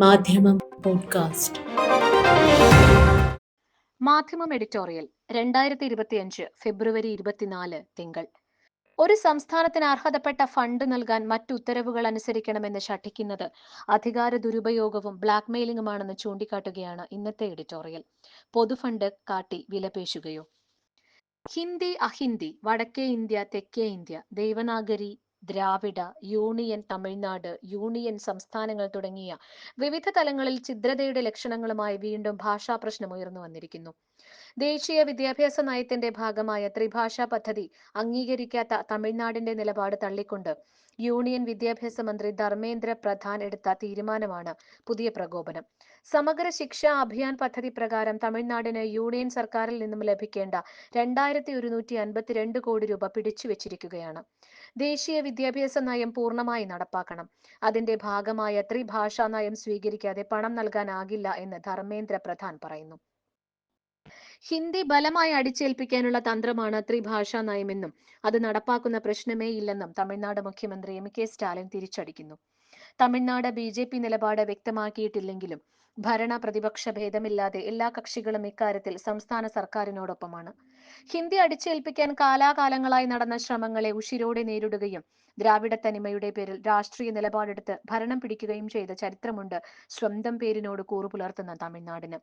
മാധ്യമം പോഡ്കാസ്റ്റ്. മാധ്യമം എഡിറ്റോറിയൽ രണ്ടായിരത്തി ഇരുപത്തിയഞ്ച് ഫെബ്രുവരി ഇരുപത്തിനാല് തിങ്കൾ. ഒരു സംസ്ഥാനത്തിന് അർഹതപ്പെട്ട ഫണ്ട് നൽകാൻ മറ്റു ഉത്തരവുകൾ അനുസരിക്കണമെന്ന് ശഠിക്കുന്നത് അധികാര ദുരുപയോഗവും ബ്ലാക്ക്മെയിലിംഗുമാണെന്ന് ചൂണ്ടിക്കാട്ടുകയാണ് ഇന്നത്തെ എഡിറ്റോറിയൽ. പൊതുഫണ്ട് കാട്ടി വിലപേശുകയോ ഹിന്ദി അഹിന്ദി വടക്കേ ഇന്ത്യ തെക്കേ India Devanagari Dravida union Tamil Nadu union സംസ്ഥാനങ്ങൾ തുടങ്ങിയ വിവിധ തലങ്ങളിൽ ഛിദ്രതയുടെ ലക്ഷണങ്ങളുമായി വീണ്ടും ഭാഷാ പ്രശ്നം ഉയർന്നു വന്നിരിക്കുന്നു. ദേശീയ വിദ്യാഭ്യാസ നയത്തിന്റെ ഭാഗമായ ത്രിഭാഷാ പദ്ധതി അംഗീകരിക്കാത്ത തമിഴ്നാടിന്റെ നിലപാട് തള്ളിക്കൊണ്ട് യൂണിയൻ വിദ്യാഭ്യാസ മന്ത്രി ധർമ്മേന്ദ്ര പ്രധാൻ എടുത്ത തീരുമാനമാണ് പുതിയ പ്രകോപനം. സമഗ്ര ശിക്ഷാ അഭിയാൻ പദ്ധതി പ്രകാരം തമിഴ്നാടിന് യൂണിയൻ സർക്കാരിൽ നിന്നും ലഭിക്കേണ്ട രണ്ടായിരത്തി ഒരുന്നൂറ്റി അൻപത്തിരണ്ട് കോടി രൂപ പിടിച്ചുവെച്ചിരിക്കുകയാണ്. ദേശീയ വിദ്യാഭ്യാസ നയം പൂർണമായി നടപ്പാക്കണം. അതിന്റെ ഭാഗമായ ത്രിഭാഷാ നയം സ്വീകരിക്കാതെ പണം നൽകാനാകില്ല എന്ന് ധർമ്മേന്ദ്ര പ്രധാൻ പറയുന്നു. ഹിന്ദി ബലമായി അടിച്ചേൽപ്പിക്കാനുള്ള തന്ത്രമാണ് ത്രിഭാഷാ നയമെന്നും അത് നടപ്പാക്കുന്ന പ്രശ്നമേ ഇല്ലെന്നും തമിഴ്നാട് മുഖ്യമന്ത്രി എം കെ സ്റ്റാലിൻ തിരിച്ചടിക്കുന്നു. തമിഴ്നാട് ബി ജെ പി നിലപാട് വ്യക്തമാക്കിയിട്ടില്ലെങ്കിലും ഭരണ പ്രതിപക്ഷ ഭേദമില്ലാതെ എല്ലാ കക്ഷികളും ഇക്കാര്യത്തിൽ സംസ്ഥാന സർക്കാരിനോടൊപ്പമാണ്. ഹിന്ദി അടിച്ചേൽപ്പിക്കാൻ കാലാകാലങ്ങളായി നടന്ന ശ്രമങ്ങളെ ഉഷിരോടെ നേരിടുകയും ദ്രാവിഡ തനിമയുടെ പേരിൽ രാഷ്ട്രീയ നിലപാടെടുത്ത് ഭരണം പിടിക്കുകയും ചെയ്ത ചരിത്രമുണ്ട് സ്വന്തം പേരിനോട് കൂറു പുലർത്തുന്ന തമിഴ്നാടിന്.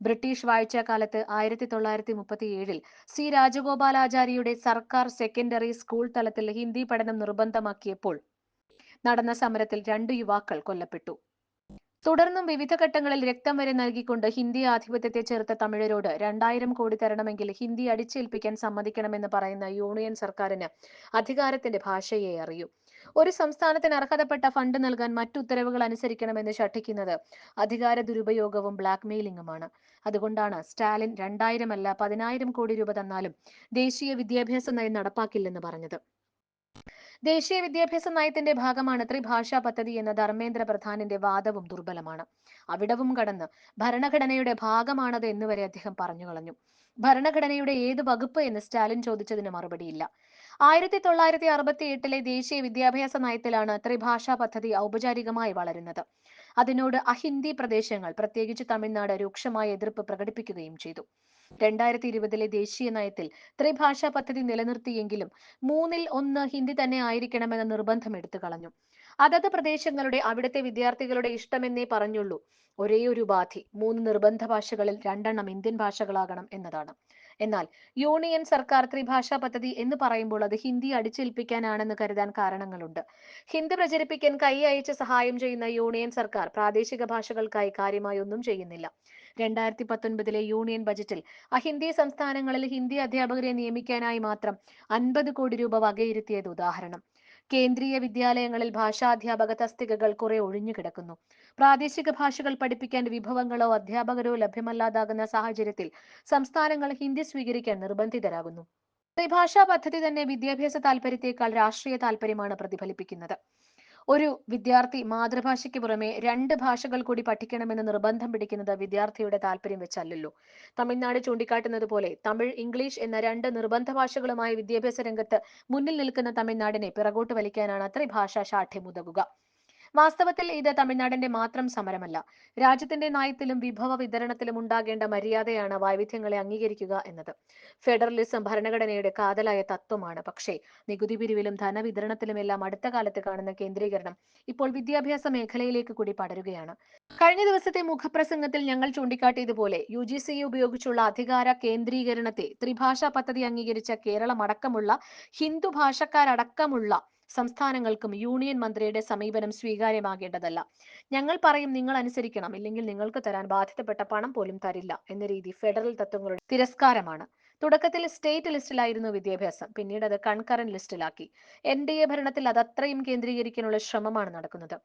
ബ്രിട്ടീഷ് വാഴ്ചക്കാലത്ത് ആയിരത്തി തൊള്ളായിരത്തി മുപ്പത്തി ഏഴിൽ സി രാജഗോപാലാചാരിയുടെ സർക്കാർ സെക്കൻഡറി സ്കൂൾ തലത്തിൽ ഹിന്ദി പഠനം നിർബന്ധമാക്കിയപ്പോൾ നടന്ന സമരത്തിൽ രണ്ട് യുവാക്കൾ കൊല്ലപ്പെട്ടു. തുടർന്നും വിവിധ ഘട്ടങ്ങളിൽ രക്തം വരെ നൽകിക്കൊണ്ട് ഹിന്ദി ആധിപത്യത്തെ ചെറുത്ത തമിഴരോട് രണ്ടായിരം കോടി തരണമെങ്കിൽ ഹിന്ദി അടിച്ചേൽപ്പിക്കാൻ സമ്മതിക്കണമെന്ന് പറയുന്ന യൂണിയൻ സർക്കാരിന് അധികാരത്തിന്റെ ഭാഷയെ അറിയൂ. ഒരു സംസ്ഥാനത്തിന് അർഹതപ്പെട്ട ഫണ്ട് നൽകാൻ മറ്റു ഉത്തരവുകൾ അനുസരിക്കണമെന്ന് ശഠിക്കുന്നത് അധികാര ദുരുപയോഗവും ബ്ലാക്ക്മെയിലിംഗുമാണ് അതുകൊണ്ടാണ് സ്റ്റാലിൻ രണ്ടായിരം അല്ല പതിനായിരം കോടി രൂപ തന്നാലും ദേശീയ വിദ്യാഭ്യാസ നയം നടപ്പാക്കില്ലെന്ന് പറഞ്ഞത്. ദേശീയ വിദ്യാഭ്യാസ നയത്തിന്റെ ഭാഗമാണ് ത്രിഭാഷാ പദ്ധതി എന്ന ധർമ്മേന്ദ്ര പ്രധാനിന്റെ വാദവും ദുർബലമാണ്. അവിടവും കടന്ന് ഭരണഘടനയുടെ ഭാഗമാണത് എന്നുവരെ അദ്ദേഹം പറഞ്ഞു കളഞ്ഞു. ഭരണഘടനയുടെ ഏത് വകുപ്പ് എന്ന് സ്റ്റാലിൻ ചോദിച്ചതിന് മറുപടിയില്ല. ആയിരത്തി തൊള്ളായിരത്തി അറുപത്തി എട്ടിലെ ദേശീയ വിദ്യാഭ്യാസ നയത്തിലാണ് ത്രിഭാഷാ പദ്ധതി ഔപചാരികമായി വളരുന്നത്. അതിനോട് അഹിന്ദി പ്രദേശങ്ങൾ പ്രത്യേകിച്ച് തമിഴ്നാട് രൂക്ഷമായ എതിർപ്പ് പ്രകടിപ്പിക്കുകയും ചെയ്തു. രണ്ടായിരത്തി ഇരുപതിലെ ദേശീയ നയത്തിൽ ത്രിഭാഷാ പദ്ധതി നിലനിർത്തിയെങ്കിലും മൂന്നിൽ ഒന്ന് ഹിന്ദി തന്നെ ആയിരിക്കണമെന്ന നിർബന്ധം എടുത്തു കളഞ്ഞു. അതത് പ്രദേശങ്ങളുടെ അവിടുത്തെ വിദ്യാർത്ഥികളുടെ ഇഷ്ടമെന്നേ പറഞ്ഞുള്ളൂ. ഒരേ ഒരു ഉപാധി മൂന്ന് നിർബന്ധ ഭാഷകളിൽ രണ്ടെണ്ണം ഇന്ത്യൻ ഭാഷകളാകണം എന്നതാണ്. എന്നാൽ യൂണിയൻ സർക്കാർ ത്രിഭാഷാ പദ്ധതി എന്ന് പറയുമ്പോൾ അത് ഹിന്ദി അടിച്ചേൽപ്പിക്കാനാണെന്ന് കരുതാൻ കാരണങ്ങളുണ്ട്. ഹിന്ദി പ്രചരിപ്പിക്കാൻ കൈ അയച്ച് സഹായം ചെയ്യുന്ന യൂണിയൻ സർക്കാർ പ്രാദേശിക ഭാഷകൾക്കായി കാര്യമായി ഒന്നും ചെയ്യുന്നില്ല. രണ്ടായിരത്തി പത്തൊൻപതിലെ യൂണിയൻ ബജറ്റിൽ അഹിന്ദി സംസ്ഥാനങ്ങളിൽ ഹിന്ദി അധ്യാപകരെ നിയമിക്കാനായി മാത്രം അൻപത് കോടി രൂപ വകയിരുത്തിയത് ഉദാഹരണം. കേന്ദ്രീയ വിദ്യാലയങ്ങളിൽ ഭാഷാധ്യാപക തസ്തികകൾ കുറെ ഒഴിഞ്ഞു കിടക്കുന്നു. പ്രാദേശിക ഭാഷകൾ പഠിപ്പിക്കാൻ വിഭവങ്ങളോ അധ്യാപകരോ ലഭ്യമല്ലാതാകുന്ന സാഹചര്യത്തിൽ സംസ്ഥാനങ്ങൾ ഹിന്ദി സ്വീകരിക്കാൻ നിർബന്ധിതരാകുന്നു. ത്രിഭാഷാ പദ്ധതി തന്നെ വിദ്യാഭ്യാസ താല്പര്യത്തെക്കാൾ രാഷ്ട്രീയ താല്പര്യമാണ് പ്രതിഫലിപ്പിക്കുന്നത്. ഒരു വിദ്യാർത്ഥി മാതൃഭാഷയ്ക്ക് പുറമെ രണ്ട് ഭാഷകൾ കൂടി പഠിക്കണമെന്ന് നിർബന്ധം പിടിക്കുന്നത് വിദ്യാർത്ഥിയുടെ താല്പര്യം വെച്ചല്ലല്ലോ. തമിഴ്നാട് ചൂണ്ടിക്കാട്ടുന്നത് പോലെ തമിഴ് ഇംഗ്ലീഷ് എന്ന രണ്ട് നിർബന്ധ ഭാഷകളുമായി വിദ്യാഭ്യാസ രംഗത്ത് മുന്നിൽ നിൽക്കുന്ന തമിഴ്നാടിനെ പിറകോട്ട് വലിക്കാനാണ് ത്രിഭാഷാ ശാഠ്യം ഉതകുക. വാസ്തവത്തിൽ ഇത് തമിഴ്നാടിന്റെ മാത്രം സമരമല്ല. രാജ്യത്തിന്റെ നയത്തിലും വിഭവ വിതരണത്തിലും ഉണ്ടാകേണ്ട മര്യാദയാണ് വൈവിധ്യങ്ങളെ അംഗീകരിക്കുക എന്നത്. ഫെഡറലിസം ഭരണഘടനയുടെ കാതലായ തത്വമാണ്. പക്ഷേ നികുതി പിരിവിലും ധനവിതരണത്തിലുമെല്ലാം അടുത്ത കാലത്ത് കാണുന്ന കേന്ദ്രീകരണം ഇപ്പോൾ വിദ്യാഭ്യാസ മേഖലയിലേക്ക് കൂടി പടരുകയാണ്. കഴിഞ്ഞ ദിവസത്തെ മുഖപ്രസംഗത്തിൽ ഞങ്ങൾ ചൂണ്ടിക്കാട്ടിയതുപോലെ യു ജി സി ഉപയോഗിച്ചുള്ള അധികാര കേന്ദ്രീകരണത്തെ ത്രിഭാഷാ പദ്ധതി അംഗീകരിച്ച കേരളം അടക്കമുള്ള ഹിന്ദു ഭാഷക്കാരടക്കമുള്ള സംസ്ഥാനങ്ങൾക്കും യൂണിയൻ മന്ത്രിയുടെ സമീപനം സ്വീകാര്യമാകേണ്ടതല്ല. ഞങ്ങൾ പറയും നിങ്ങൾ അനുസരിക്കണം ഇല്ലെങ്കിൽ നിങ്ങൾക്ക് തരാൻ ബാധ്യതപ്പെട്ട പണം പോലും തരില്ല എന്ന രീതി ഫെഡറൽ തത്വങ്ങളുടെ തിരസ്കാരമാണ്. തുടക്കത്തിൽ സ്റ്റേറ്റ് ലിസ്റ്റിലായിരുന്നു വിദ്യാഭ്യാസം. പിന്നീട് അത് കൺകറന്റ് ലിസ്റ്റിലാക്കി. എൻ ഡി എ ഭരണത്തിൽ അത് അത്രയും കേന്ദ്രീകരിക്കാനുള്ള ശ്രമമാണ് നടക്കുന്നത്.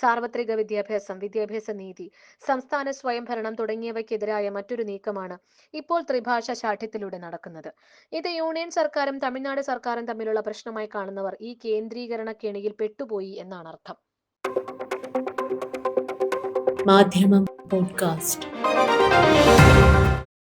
സാർവത്രിക വിദ്യാഭ്യാസം വിദ്യാഭ്യാസ നീതി സംസ്ഥാന സ്വയംഭരണം തുടങ്ങിയവയ്ക്കെതിരായ മറ്റൊരു നീക്കമാണ് ഇപ്പോൾ ത്രിഭാഷ ശാഠ്യത്തിലൂടെ നടക്കുന്നത്. ഇത് യൂണിയൻ സർക്കാരും തമിഴ്നാട് സർക്കാരും തമ്മിലുള്ള പ്രശ്നമായി കാണുന്നവർ ഈ കേന്ദ്രീകരണ കെണിയിൽ പെട്ടുപോയി എന്നാണ് അർത്ഥം. മാധ്യമം പോഡ്കാസ്റ്റ്.